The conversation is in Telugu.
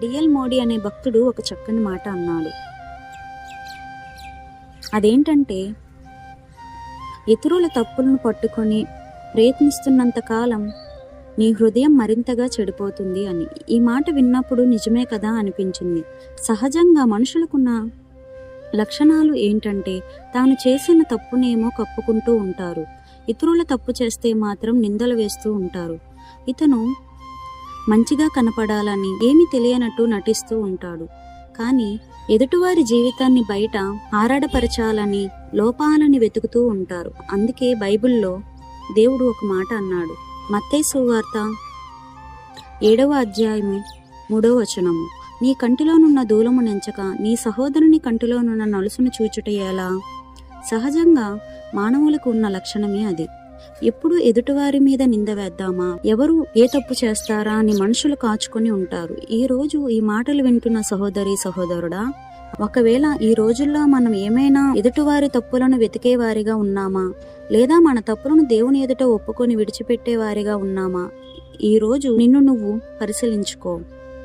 డిఎల్ మోడీ అనే భక్తుడు ఒక చక్కని మాట అన్నాడు. అదేంటంటే ఇతరుల తప్పులను పట్టుకొని ప్రయత్నిస్తున్నంత కాలం నీ హృదయం మరింతగా చెడిపోతుంది అని. ఈ మాట విన్నప్పుడు నిజమే కదా అనిపించింది. సహజంగా మనుషులకున్న లక్షణాలు ఏంటంటే తాను చేసిన తప్పునేమో కప్పుకుంటూ ఉంటారు. ఇతరుల తప్పు చేస్తే మాత్రం నిందలు వేస్తూ ఉంటారు. ఇతను మంచిగా కనపడాలని ఏమి తెలియనట్టు నటిస్తూ ఉంటాడు. కానీ ఎదుటివారి జీవితాన్ని బయట ఆరాడపరచాలని లోపాలని వెతుకుతూ ఉంటారు. అందుకే బైబిల్లో దేవుడు ఒక మాట అన్నాడు. మత్తే సువార్త ఏడవ అధ్యాయము మూడవ వచనము. నీ కంటిలోనున్న దూలము నెంచక నీ సహోదరుని కంటిలోనున్న నలుసును చూచుట ఎలా? సహజంగా మానవులకు ఉన్న లక్షణమే అది. ఎప్పుడు ఎదుటివారి మీద నింద వేద్దామా? ఎవరు ఏ తప్పు చేస్తారా అని మనుషులు కాచుకొని ఉంటారు. ఈ రోజు ఈ మాటలు వింటున్న సహోదరి సహోదరుడా ఒకవేళ ఈ రోజుల్లో మనం ఏమైనా ఎదుటివారి తప్పులను వెతికేవారిగా ఉన్నామా? లేదా మన తప్పులను దేవుని ఎదుట ఒప్పుకొని విడిచిపెట్టేవారిగా ఉన్నామా? ఈ రోజు నిన్ను నువ్వు పరిశీలించుకో.